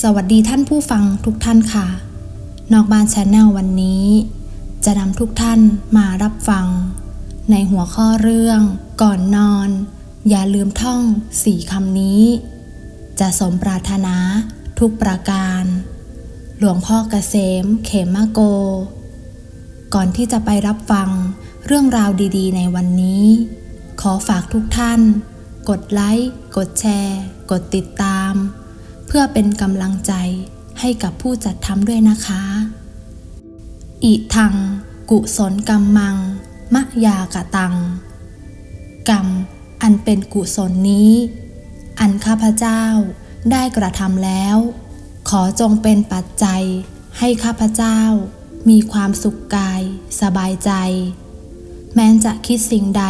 สวัสดีท่านผู้ฟังทุกท่านค่ะ นอกบ้านชาแนลวันนี้ จะนำทุกท่านมารับฟัง ในหัวข้อเรื่อง ก่อนนอน อย่าลืมท่องสี่คำนี้ จะสมปรารถนาทุกประการ หลวงพ่อเกษม เขมะโก ก่อนที่จะไปรับฟังเรื่องราวดีๆ ในวันนี้ ขอฝากทุกท่าน กดไลค์ กดแชร์ กดติดตาม พื่อเป็นกำลังใจให้กับผู้จัดทำด้วยนะคะ อิทัง กุศลกรรมมัง มะยากะตัง กรรม อันเป็นกุศลนี้ อันข้าพเจ้าได้กระทำแล้ว ขอจงเป็นปัจจัยให้ข้าพเจ้ามีความสุขกาย สบายใจ แม้นจะคิดสิ่งใด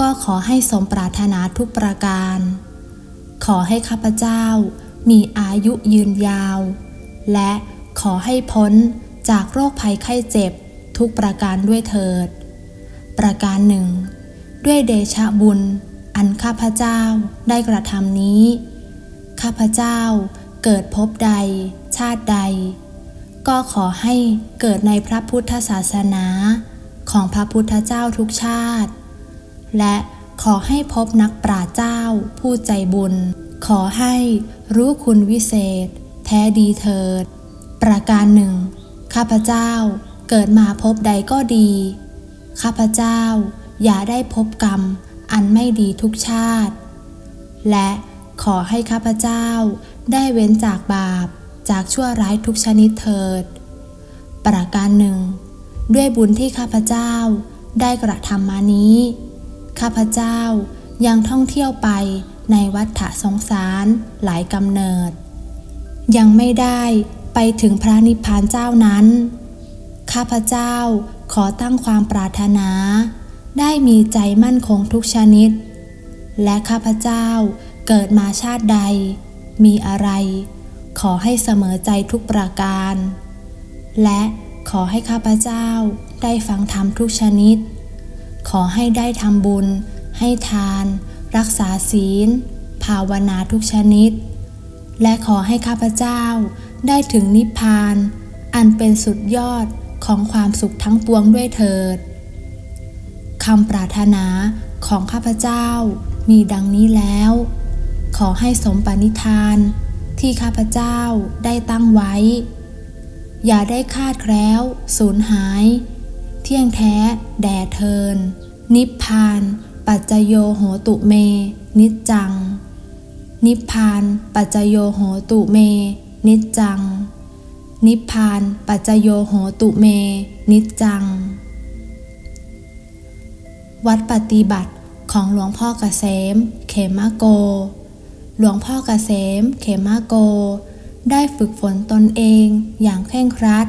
ก็ขอให้สมปรารถนาทุกประการ ขอให้ข้าพเจ้า มีอายุยืนยาว และขอให้พ้นจากโรคภัยไข้เจ็บทุกประการด้วยเถิด ประการหนึ่ง ด้วยเดชะบุญ อันข้าพเจ้าได้กระทำนี้ ข้าพเจ้าเกิดพบใด ชาติใด ก็ขอให้เกิดในพระพุทธศาสนาของพระพุทธเจ้าทุกชาติ และขอให้พบนักปราเจ้าผู้ใจบุญ ขอให้รู้คุณวิเศษ แท้ดีเถิด ประการหนึ่ง ข้าพเจ้าเกิดมาพบใดก็ดี ข้าพเจ้าอย่าได้พบกรรมอันไม่ดีทุกชาติ และขอให้ข้าพเจ้าได้เว้นจากบาปจากชั่วร้ายทุกชนิดเถิด ประการหนึ่ง ด้วยบุญที่ข้าพเจ้าได้กระทำมานี้ ข้าพเจ้ายังท่องเที่ยวไป ในวัฏฏะสงสารหลายกำเนิด ยังไม่ได้ไปถึงพระนิพพานเจ้านั้น ข้าพเจ้าขอตั้งความปรารถนา ได้มีใจมั่นคงทุกชนิด และข้าพเจ้าเกิดมาชาติใด มีอะไร ขอให้เสมอใจทุกประการ และขอให้ข้าพเจ้าได้ฟังธรรมทุกชนิด ขอให้ได้ทำบุญ ให้ทาน รักษาศีล ภาวนาทุกชนิด และขอให้ข้าพเจ้าได้ถึงนิพพาน อันเป็นสุดยอดของความสุขทั้งปวงด้วยเถิดคำปรารถนาของข้าพเจ้ามีดังนี้แล้ว ขอให้สมปณิธานที่ข้าพเจ้าได้ตั้งไว้ อย่าได้คาดแคล้วสูญหาย เที่ยงแท้แด่เทิน นิพพาน ปัจจโยโหตุเม นิจจัง นิพพาน ปัจจโยโหตุเม นิจจัง นิพพาน ปัจจโยโหตุเม นิจจัง วัดปฏิบัติของหลวงพ่อเกษม เขมโก หลวงพ่อเกษม เขมโก ได้ฝึกฝนตนเองอย่างเคร่งครัด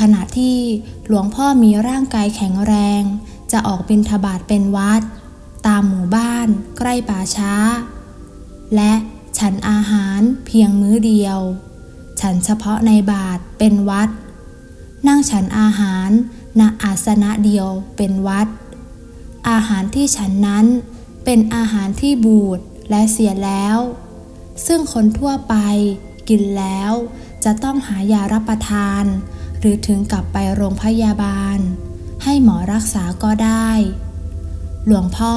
ขณะที่หลวงพ่อมีร่างกายแข็งแรง จะออกบิณฑบาตเป็นวัด ตามหมู่บ้าน ใกล้ป่าช้า และฉันอาหารเพียงมื้อเดียว ฉันเฉพาะในบาทเป็นวัด นั่งฉันอาหารณอาสนะเดียวเป็นวัด อาหารที่ฉันนั้นเป็นอาหารที่บูดและเสียแล้ว ซึ่งคนทั่วไปกินแล้วจะต้องหายารับประทาน หรือถึงกลับไปโรงพยาบาล ให้หมอรักษาก็ได้ หลวงพ่อ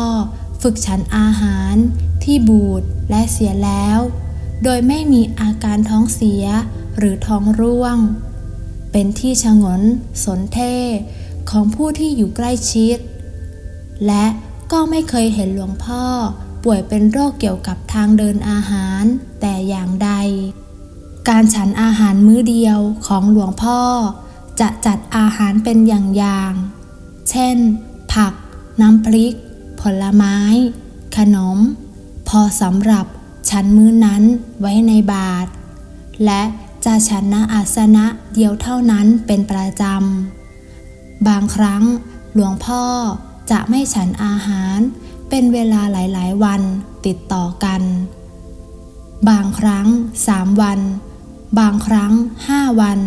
ฝึกฉันอาหารที่บูดและเสียแล้ว โดยไม่มีอาการท้องเสียหรือท้องร่วง เป็นที่ชงนสนเท่ของผู้ที่อยู่ใกล้ชิด และก็ไม่เคยเห็นหลวงพ่อป่วยเป็นโรคเกี่ยวกับทางเดินอาหารแต่อย่างใด การฉันอาหารมื้อเดียวของหลวงพ่อ จะจัดอาหารเป็นอย่างๆ เช่น ผัก น้ำพริก ผลไม้ ขนม พอสำหรับฉันมื้อนั้นไว้ในบาท และจะฉันณอาสนะเดียวเท่านั้นเป็นประจำ บางครั้งหลวงพ่อจะไม่ฉันอาหาร เป็นเวลาหลายๆ วันติดต่อกัน บางครั้งสามวัน บางครั้งห้าวัน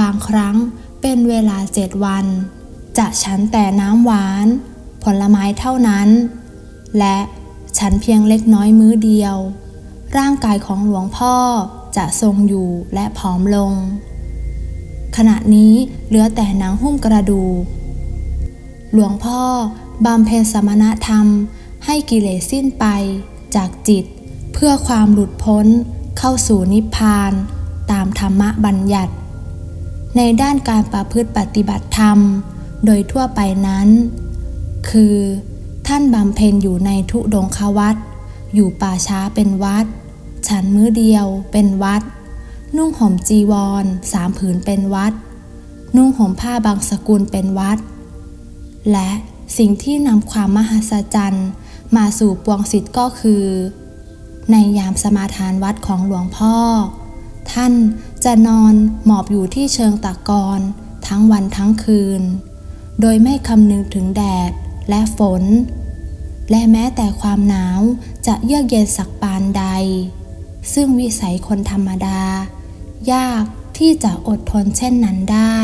บางครั้งเป็นเวลาเจ็ดวัน จะฉันแต่น้ำหวาน ผลไม้เท่านั้น และฉันเพียงเล็กน้อยมื้อเดียว ร่างกายของหลวงพ่อจะทรงอยู่และผอมลง ขณะนี้เหลือแต่หนังหุ้มกระดูกหลวงพ่อบำเพ็ญสมณธรรมให้กิเลสสิ้นไปจากจิต เพื่อความหลุดพ้นเข้าสู่นิพพาน ตามธรรมบัญญัติ ในด้านการประพฤติปฏิบัติธรรม โดยทั่วไปนั้น คือ ท่านบำเพ็ญอยู่ในทุดงควัตอยู่ป่าช้าเป็นวัด ฉันมื้อเดียวเป็นวัด นุ่งห่มจีวรสามผืนเป็นวัด นุ่งห่มผ้าบางสกุลเป็นวัด และสิ่งที่นำความมหัศจรรย์มาสู่ปวงสิทธิ์ก็คือ ในยามสมาทานวัดของหลวงพ่อ ท่านจะนอนหมอบอยู่ที่เชิงตะกอนทั้งวันทั้งคืน โดยไม่คำนึงถึงแดดและฝน และแม้แต่ความหนาวจะเยือกเย็นสักปานใด ซึ่งวิสัยคนธรรมดา ยากที่จะอดทนเช่นนั้นได้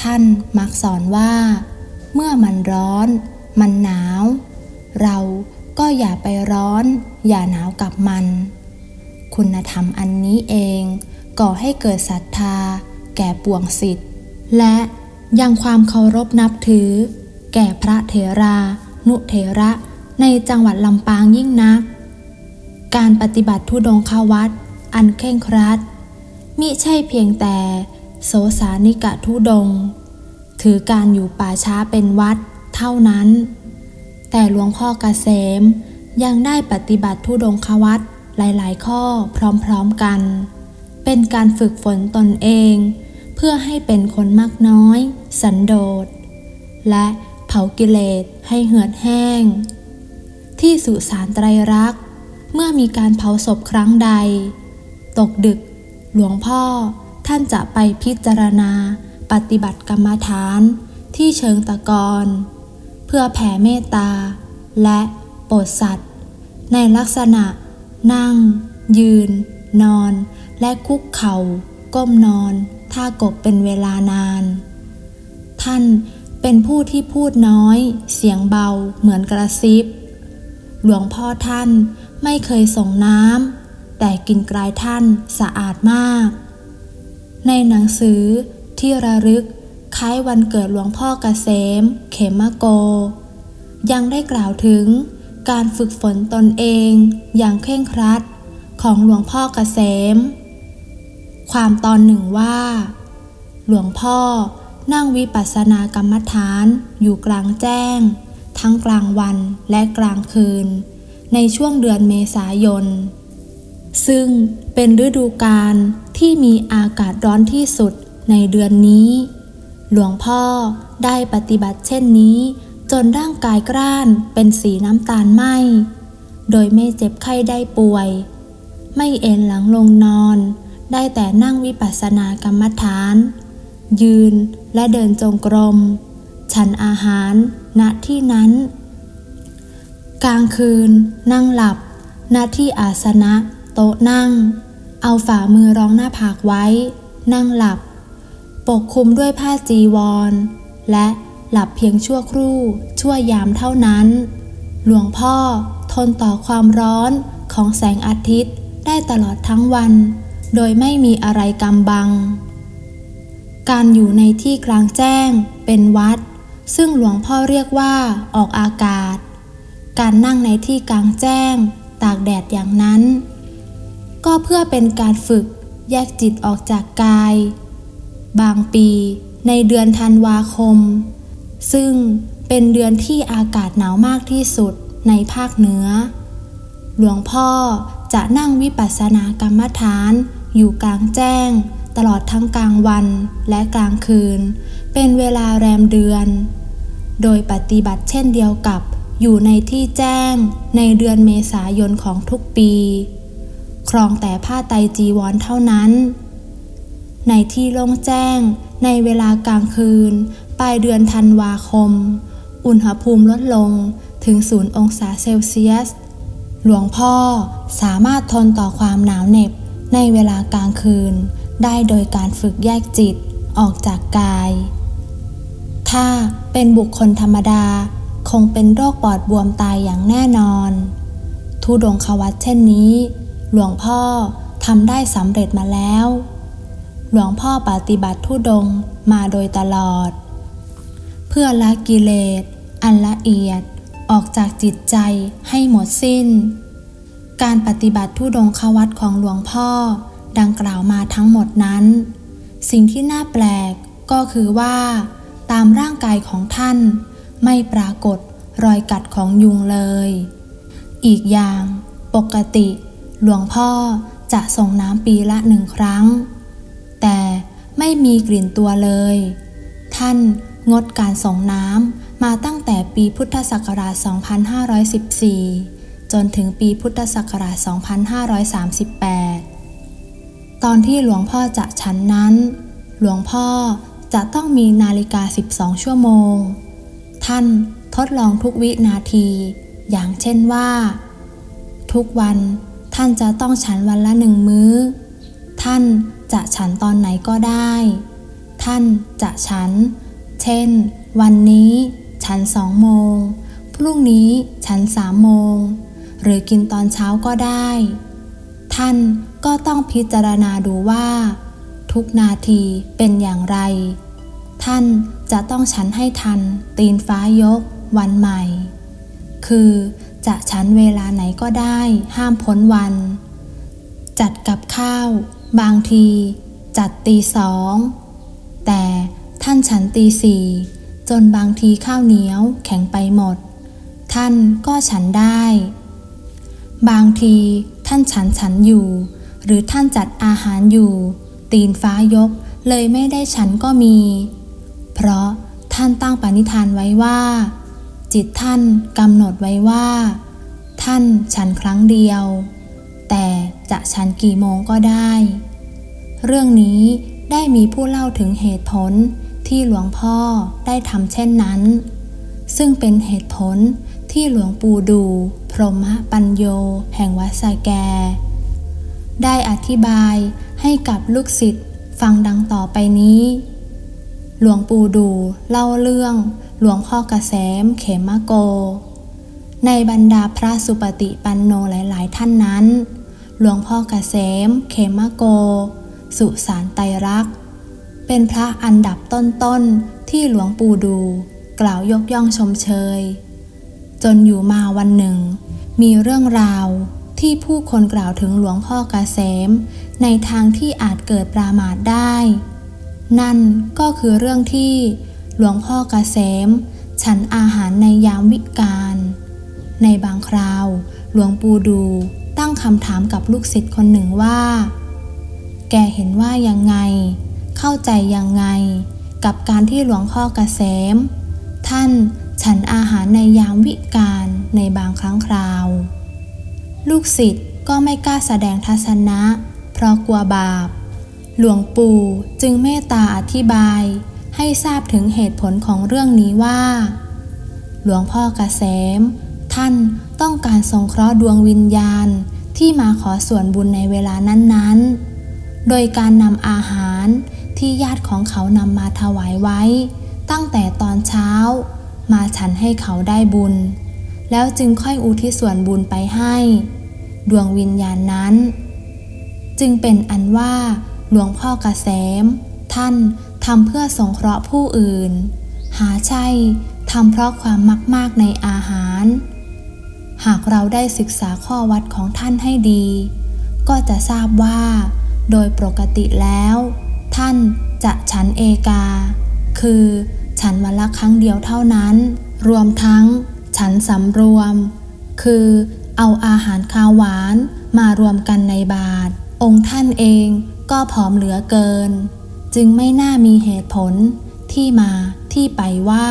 ท่านมักสอนว่า เมื่อมันร้อน มันหนาว เราก็อย่าไปร้อน อย่าหนาวกับมัน คุณธรรมอันนี้เองก่อให้เกิดศรัทธา แก่ปวงสิทธิ์และ ยังความเคารพนับถือ แก่พระเถรา นุเถระ ในจังหวัดลำปางยิ่งนัก การปฏิบัติทุดงควัตอันเคร่งครัด มิใช่เพียงแต่โสสานิกะทุดง ถือการอยู่ป่าช้าเป็นวัดเท่านั้น แต่หลวงพ่อกเกษมยังได้ปฏิบัติทุดงควัตหลาย ๆ ข้อพร้อม ๆ กัน เป็นการฝึกฝนตนเอง พื่อให้เป็นคนมากน้อย สันโดษ และเผากิเลสให้เหือดแห้ง ที่สุสานไตรรักษ์ เมื่อมีการเผาศพครั้งใด ตกดึก หลวงพ่อท่านจะไปพิจารณา ปฏิบัติกรรมฐานที่เชิงตะกอนเพื่อแผ่เมตตา และโปรดสัตว์ ในลักษณะ นั่ง ยืน นอน และคุกเข่า ก้มนอน ท่ากบเป็นเวลานาน ท่านเป็นผู้ที่พูดน้อย เสียงเบาเหมือนกระซิบ หลวงพ่อท่านไม่เคยส่งน้ำแต่กินกลายท่านสะอาดมาก ในหนังสือที่ระลึกคล้ายวันเกิดหลวงพ่อเกษม เขมโก ยังได้กล่าวถึงการฝึกฝนตนเองอย่างเคร่งครัดของหลวงพ่อเกษม ความตอนหนึ่งว่า หลวงพ่อนั่งวิปัสสนากรรมฐานอยู่กลางแจ้ง ทั้งกลางวันและกลางคืน ในช่วงเดือนเมษายน ซึ่งเป็นฤดูกาลที่มีอากาศร้อนที่สุดในเดือนนี้ หลวงพ่อได้ปฏิบัติเช่นนี้ จนร่างกายกร้านเป็นสีน้ำตาลไหมโดยไม่เจ็บไข้ได้ป่วย ไม่เอนหลังลงนอน ได้แต่นั่งวิปัสสนากรรมฐาน ยืนและเดินจงกรม ฉันอาหารณที่นั้น กลางคืน นั่งหลับณที่อาสนะ โต๊ะนั่ง เอาฝ่ามือรองหน้าผากไว้ นั่งหลับ ปกคลุมด้วยผ้าจีวร และหลับเพียงชั่วครู่ ชั่วยามเท่านั้น หลวงพ่อทนต่อความร้อนของแสงอาทิตย์ได้ตลอดทั้งวัน โดยไม่มีอะไรกำบัง การอยู่ในที่กลางแจ้ง เป็นวัด ซึ่งหลวงพ่อเรียกว่าออกอากาศ การนั่งในที่กลางแจ้ง ตากแดดอย่างนั้น ก็เพื่อเป็นการฝึกแยกจิตออกจากกาย บางปีในเดือนธันวาคม ซึ่งเป็นเดือนที่อากาศหนาวมากที่สุดในภาคเหนือ หลวงพ่อจะนั่งวิปัสสนากรรมฐาน อยู่กลางแจ้ง ตลอดทั้งกลางวันและกลางคืน เป็นเวลาแรมเดือน โดยปฏิบัติเช่นเดียวกับอยู่ในที่แจ้งในเดือนเมษายนของทุกปี ครองแต่ผ้าไตจีวรเท่านั้น ในที่โล่งแจ้งในเวลากลางคืน ปลายเดือนธันวาคม อุณหภูมิลดลงถึงศูนย์องศาเซลเซียส หลวงพ่อสามารถทนต่อความหนาวเหน็บ ในเวลากลางคืน ได้โดยการฝึกแยกจิตออกจากกาย ถ้าเป็นบุคคลธรรมดาคงเป็นโรคปอดบวมตายอย่างแน่นอน ทุดงควัตเช่นนี้ หลวงพ่อทำได้สำเร็จมาแล้ว หลวงพ่อปฏิบัติทุดงมาโดยตลอด เพื่อละกิเลส อันละเอียดออกจากจิตใจให้หมดสิ้น การปฏิบัติทุดงควัตของหลวงพ่อ ดังกล่าวมาทั้งหมดนั้น สิ่งที่น่าแปลกก็คือว่า ตามร่างกายของท่าน ไม่ปรากฏรอยกัดของยุงเลย อีกอย่างปกติ หลวงพ่อจะส่งน้ำปีละหนึ่งครั้ง แต่ไม่มีกลิ่นตัวเลย ท่านงดการส่งน้ำมาตั้งแต่ปีพุทธศักราช 2514 จนถึงปีพุทธศักราช 2538 ตอนที่หลวงพ่อจะฉันนั้น หลวงพ่อจะต้องมีนาฬิกา 12 ชั่วโมง ท่านทดลองทุกวินาที อย่างเช่นว่า ทุกวันท่านจะต้องฉันวันละหนึ่งมื้อ ท่านจะฉันตอนไหนก็ได้ ท่านจะฉัน เช่น วันนี้ฉันสองโมง พรุ่งนี้ฉันสามโมง หรือกินตอนเช้าก็ได้ ท่านก็ต้องพิจารณาดูว่า ทุกนาทีเป็นอย่างไร ท่านจะต้องฉันให้ทันตีนฟ้ายกวันใหม่ คือจะฉันเวลาไหนก็ได้ห้ามพ้นวัน จัดกับข้าว บางที จัดตีสอง แต่ท่านฉันตีสี่จนบางทีข้าวเหนียวแข็งไปหมด ท่านก็ฉันได้ บางทีท่านฉันฉันอยู่ หรือท่านจัดอาหารอยู่ ตีนฟ้ายกเลยไม่ได้ฉันก็มี เพราะท่านตั้งปณิธานไว้ว่า จิตท่านกำหนดไว้ว่า ท่านฉันครั้งเดียว แต่จะฉันกี่โมงก็ได้ เรื่องนี้ได้มีผู้เล่าถึงเหตุผลที่หลวงพ่อได้ทำเช่นนั้น ซึ่งเป็นเหตุผล ที่หลวงปู่ดู พรหมปัญโย แห่งวัดสาแก ได้อธิบายให้กับลูกศิษย์ฟังดังต่อไปนี้ หลวงปู่ดูเล่าเรื่องหลวงพ่อกเกษมเขมโก ในบรรดาพระสุปฏิปันโนหลาย ๆ ท่านนั้น หลวงพ่อกเกษมเขมโก สุสานไตรัก เป็นพระอันดับต้น ๆ ที่หลวงปู่ดู กล่าวยกย่องชมเชย จนอยู่มาวันหนึ่ง มีเรื่องราวที่ผู้คนกล่าวถึงหลวงพ่อกเกษม ในทางที่อาจเกิดปรามาทได้ นั่นก็คือเรื่องที่หลวงพ่อกเกษม ฉันอาหารในยามวิกาล ในบางคราว หลวงปู่ดูตั้งคำถามกับลูกศิษย์คนหนึ่งว่า แกเห็นว่ายังไง เข้าใจยังไง กับการที่หลวงพ่อเกษม ท่าน ฉันอาหารในยามวิกาลในบางครั้งคราว ลูกศิษย์ก็ไม่กล้าแสดงทัศนะ เพราะกลัวบาป หลวงปู่จึงเมตตาอธิบาย ให้ทราบถึงเหตุผลของเรื่องนี้ว่า หลวงพ่อเกษม ท่านต้องการสงเคราะห์ดวงวิญญาณที่มาขอส่วนบุญในเวลานั้นๆ โดยการนำอาหารที่ญาติของเขานำมาถวายไว้ ตั้งแต่ตอนเช้า มาฉันให้เขาได้บุญ แล้วจึงค่อยอุทิศส่วนบุญไปให้ ดวงวิญญาณนั้น จึงเป็นอันว่าหลวงพ่อเกษมท่านทำเพื่อสงเคราะห์ผู้อื่น หาใช่ทำเพราะความมักมากในอาหาร หากเราได้ศึกษาข้อวัดของท่านให้ดี ก็จะทราบว่า โดยปกติแล้ว ท่านจะฉันเอกา คือ ฉันวันละครั้งเดียวเท่านั้น รวมทั้งฉันสำรวม คือเอาอาหารคาวหวานมารวมกันในบาทองค์ท่านเองก็ผอมเหลือเกิน จึงไม่น่ามีเหตุผลที่มาที่ไปว่า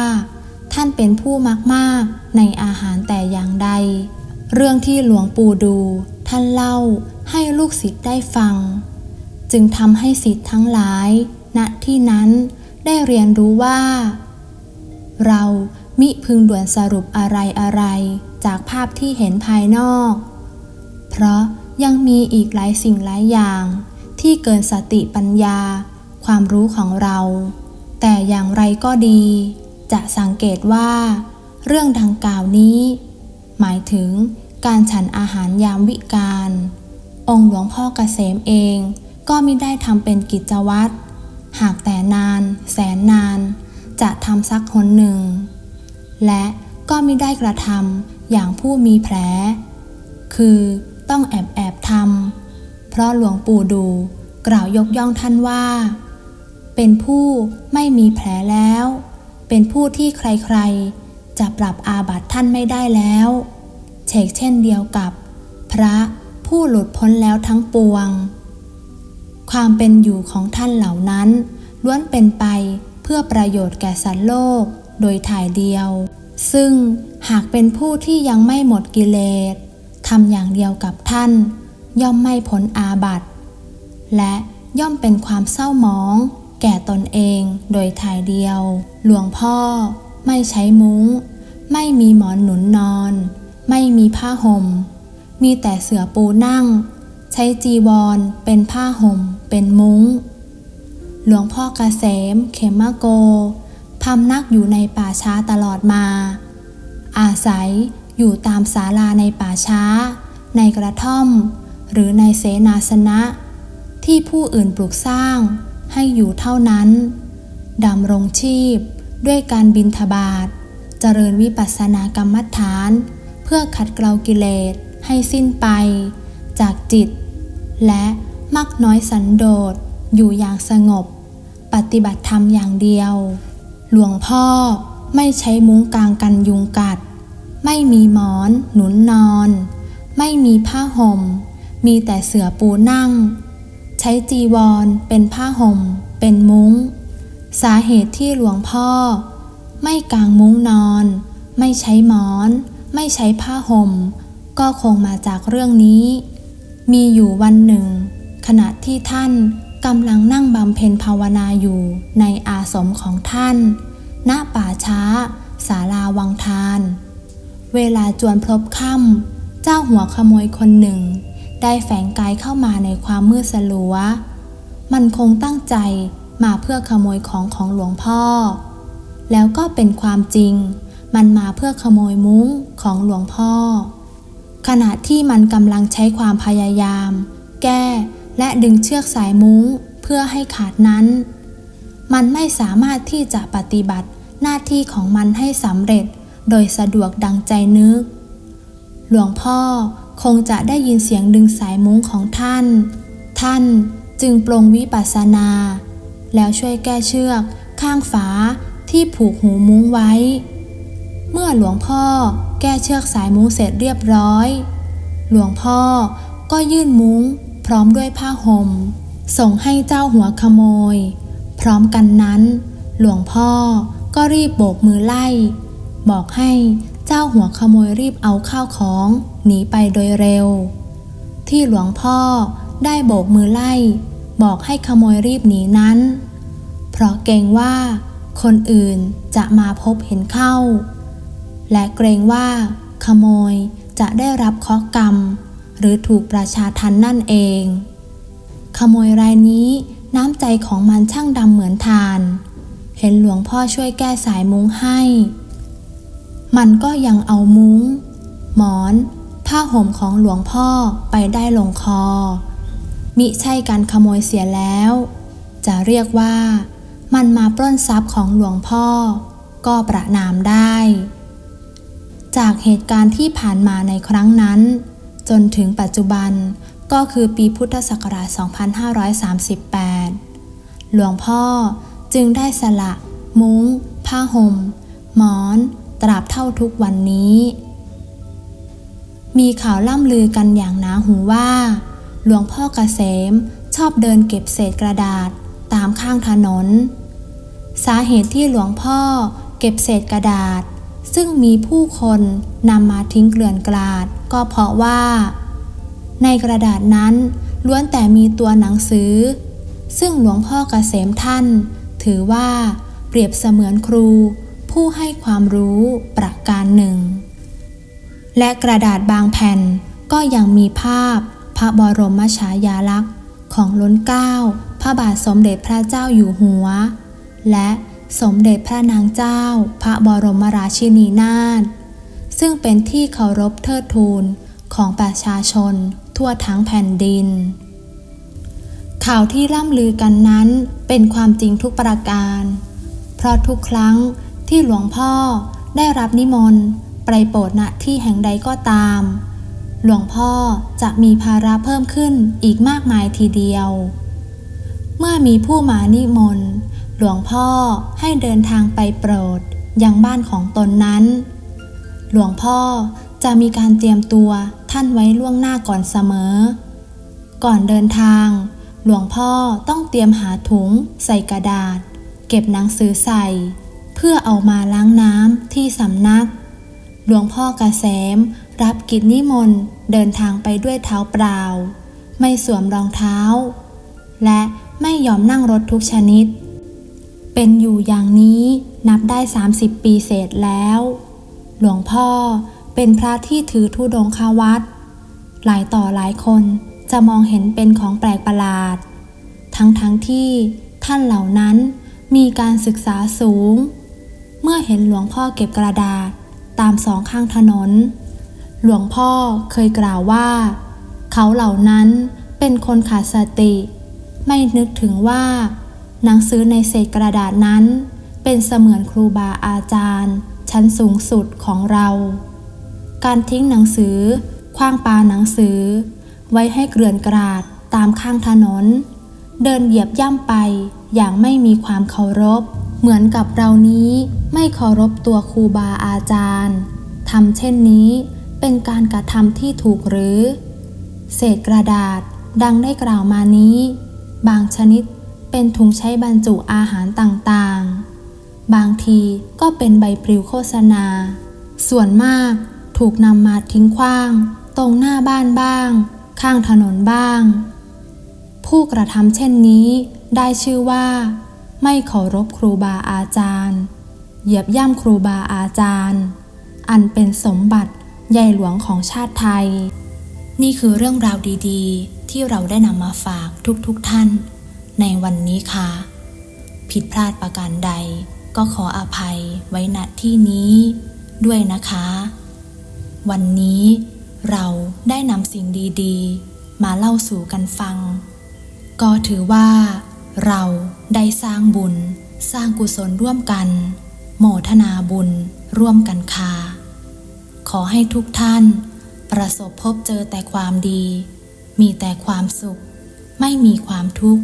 ท่านเป็นผู้มักมากในอาหารแต่อย่างใด เรื่องที่หลวงปู่ดู ท่านเล่าให้ลูกศิษย์ได้ฟัง จึงทำให้ศิษย์ทั้งหลาย ณที่นั้น ได้เรียนรู้ว่า เรามิพึงด่วนสรุปอะไรอะไรจากภาพที่เห็นภายนอก เพราะยังมีอีกหลายสิ่งหลายอย่าง ที่เกินสติปัญญา ความรู้ของเรา แต่อย่างไรก็ดี จะสังเกตว่า เรื่องดังกล่าวนี้ หมายถึงการฉันอาหารยามวิกาลองค์หลวงพ่อเกษมเองก็ไม่ได้ทำเป็นกิจวัตร หากแต่นาน แสนนาน จะทำสักหนหนึ่ง และก็ไม่ได้กระทำอย่างผู้มีแผล คือต้องแอบแอบทำเพราะหลวงปู่ดูกล่าวยกย่องท่านว่า เป็นผู้ไม่มีแผลแล้ว เป็นผู้ที่ใครๆ จะปรับอาบัติท่านไม่ได้แล้วเชกเช่นเดียวกับ พระผู้หลุดพ้นแล้วทั้งปวง ความเป็นอยู่ของท่านเหล่านั้น ล้วนเป็นไปเพื่อประโยชน์แก่สัตว์โลกโดยถ่ายเดียว ซึ่งหากเป็นผู้ที่ยังไม่หมดกิเลสทำอย่างเดียวกับท่าน ย่อมไม่พ้นอาบัติ และย่อมเป็นความเศร้าหมอง แก่ตนเองโดยถ่ายเดียว หลวงพ่อ ไม่ใช้มุง้ง ไม่มีหมอนหนุนนอน ไม่มีผ้าห่ม มีแต่เสือปูนั่ง ใช้จีวรเป็นผ้าห่ม เป็นมุง้ง หลวงพ่อเกษมเขมโกพำนักอยู่ในป่าช้าตลอดมา อาศัยอยู่ตามศาลาในป่าช้า ในกระท่อม หรือในเสนาสนะ ที่ผู้อื่นปลูกสร้างให้อยู่เท่านั้นดำรงชีพด้วยการบินทบาท เจริญวิปัสสนากรรมฐาน เพื่อขัดเกลากิเลสให้สิ้นไป จากจิต และ มักน้อยสันโดษ อยู่อย่างสงบ ปฏิบัติธรรมอย่างเดียว หลวงพ่อไม่ใช้มุ้งกลางกันยุงกัด ไม่มีหมอนหนุนนอน ไม่มีผ้าห่ม มีแต่เสือปูนั่ง ใช้จีวรเป็นผ้าห่ม เป็นมุง้ง สาเหตุที่หลวงพ่อ ไม่กางมุ้งนอน ไม่ใช้หมอน ไม่ใช้ผ้าห่ม ก็คงมาจากเรื่องนี้ มีอยู่วันหนึ่ง ขณะที่ท่านกำลังนั่งบำเพ็ญภาวนาอยู่ในอาสมของท่าน ณ ป่าช้า ศาลาวังทาน เวลาจวนพลบค่ำ เจ้าหัวขโมยคนหนึ่ง ได้แฝงกายเข้ามาในความมืดสลัว มันคงตั้งใจมาเพื่อขโมยของของหลวงพ่อ แล้วก็เป็นความจริง มันมาเพื่อขโมยมุ้งของหลวงพ่อ ขณะที่มันกำลังใช้ความพยายาม แก้ และดึงเชือกสายมุ้งเพื่อให้ขาดนั้น มันไม่สามารถที่จะปฏิบัติหน้าที่ของมันให้สำเร็จโดยสะดวกดังใจนึก หลวงพ่อคงจะได้ยินเสียงดึงสายมุ้งของท่าน ท่านจึงปรงวิปัสสนา แล้วช่วยแก้เชือกข้างฝาที่ผูกหูมุ้งไว้ เมื่อหลวงพ่อแก้เชือกสายมุ้งเสร็จเรียบร้อย หลวงพ่อก็ยื่นมุ้ง ร้อมด้วยผ้าห่มส่งให้เจ้าหัวขโมย พร้อมกันนั้น หลวงพ่อก็รีบโบกมือไล่ บอกให้เจ้าหัวขโมยรีบเอาข้าวของหนีไปโดยเร็ว ที่หลวงพ่อได้โบกมือไล่ บอกให้ขโมยรีบหนีนั้น เพราะเกรงว่าคนอื่นจะมาพบเห็นเข้า และเกรงว่า ขโมยจะได้รับเคราะกรรม หรือถูกประชาทันนั่นเอง ขโมยรายนี้น้ำใจของมันช่างดำเหมือนทาน เห็นหลวงพ่อช่วยแก้สายมุ้งให้ มันก็ยังเอามุ้ง หมอน ผ้าห่มของหลวงพ่อไปได้ลงคอ มิใช่การขโมยเสียแล้ว จะเรียกว่า มันมาปล้นทรัพย์ของหลวงพ่อ ก็ประนามได้ จากเหตุการณ์ที่ผ่านมาในครั้งนั้น จนถึงปัจจุบันก็คือปีพุทธศักราช 2538 หลวงพ่อจึงได้สละ มุง้ง ผ้าห่ม หมอน ตราบเท่าทุกวันนี้ มีข่าวล่ำลือกันอย่างหนาหูว่า หลวงพ่อเกษมชอบเดินเก็บเศษกระดาษตามข้างถนน สาเหตุที่หลวงพ่อเก็บเศษกระดาษ ซึ่งมีผู้คนนำมาทิ้งเกลื่อนกลาด ก็เพราะว่า ในกระดาษนั้นล้วนแต่มีตัวหนังสือ ซึ่งหลวงพ่อเกษมท่าน ถือว่า เปรียบเสมือนครู ผู้ให้ความรู้ประการหนึ่ง และกระดาษบางแผ่นก็ยังมีภาพพระบรมฉายาลักษณ์ของล้นเกล้าพระบาทสมเด็จพระเจ้าอยู่หัว และ สมเด็จพระนางเจ้า พระบรมราชินีนาถซึ่งเป็นที่เคารพเทิดทูนของประชาชนทั่วทั้งแผ่นดิน ข่าวที่ล่ำลือกันนั้นเป็นความจริงทุกประการ เพราะทุกครั้งที่หลวงพ่อได้รับนิมนต์ไปโปรดณที่แห่งใดก็ตาม หลวงพ่อจะมีภาระเพิ่มขึ้นอีกมากมายทีเดียว เมื่อมีผู้มานิมนต์ หลวงพ่อให้เดินทางไปโปรดยังบ้านของตนนั้น หลวงพ่อจะมีการเตรียมตัวท่านไว้ล่วงหน้าก่อนเสมอ ก่อนเดินทาง หลวงพ่อต้องเตรียมหาถุง ใส่กระดาษ เก็บหนังสือใส่ เพื่อเอามาล้างน้ำที่สำนัก หลวงพ่อกระแสม รับกิจนิมนต์เดินทางไปด้วยเท้าเปล่า ไม่สวมรองเท้า และไม่ยอมนั่งรถทุกชนิด เป็นอยู่อย่างนี้นับได้ 30 ปีเศษแล้ว หลวงพ่อเป็นพระที่ถือธุดงคาวัตหลายต่อหลายคนจะมองเห็นเป็นของแปลกประหลาด ทั้งทั้งที่ท่านเหล่านั้นมีการศึกษาสูง เมื่อเห็นหลวงพ่อเก็บกระดาษตามสองข้างถนน หลวงพ่อเคยกล่าวว่า เขาเหล่านั้นเป็นคนขาดสติ ไม่นึกถึงว่า หนังสือในเศษกระดาษนั้น เป็นเสมือนครูบาอาจารย์ ชั้นสูงสุดของเรา การทิ้งหนังสือคว้างปาหนังสือ ไว้ให้เกลื่อนกราดตามข้างถนน เดินเหยียบย่ำไปอย่างไม่มีความเคารพ เหมือนกับเรานี้ไม่เคารพตัวครูบาอาจารย์ทำเช่นนี้เป็นการกระทำที่ถูกหรือ เศษกระดาษดังได้กล่าวมานี้ บางชนิด เป็นถุงใช้บรรจุอาหารต่างๆ บางทีก็เป็นใบปลิวโฆษณา ส่วนมากถูกนำมาทิ้งขว้าง ตรงหน้าบ้านบ้าง ข้างถนนบ้าง ผู้กระทำเช่นนี้ได้ชื่อว่า ไม่เคารพครูบาอาจารย์ เหยียบย่ำครูบาอาจารย์ อันเป็นสมบัติใหญ่หลวงของชาติไทย นี่คือเรื่องราวดีๆ ที่เราได้นำมาฝากทุกๆทท่าน ในวันนี้ค่ะ ผิดพลาดประการใดก็ขออภัยไว้ณที่นี้ด้วยนะคะ วันนี้เราได้นำสิ่งดีๆ มาเล่าสู่กันฟัง ก็ถือว่า เราได้สร้างบุญ สร้างกุศลร่วมกัน โมทนาบุญร่วมกันค่ะขอให้ทุกท่าน ประสบพบเจอแต่ความดี มีแต่ความสุข ไม่มีความทุกข์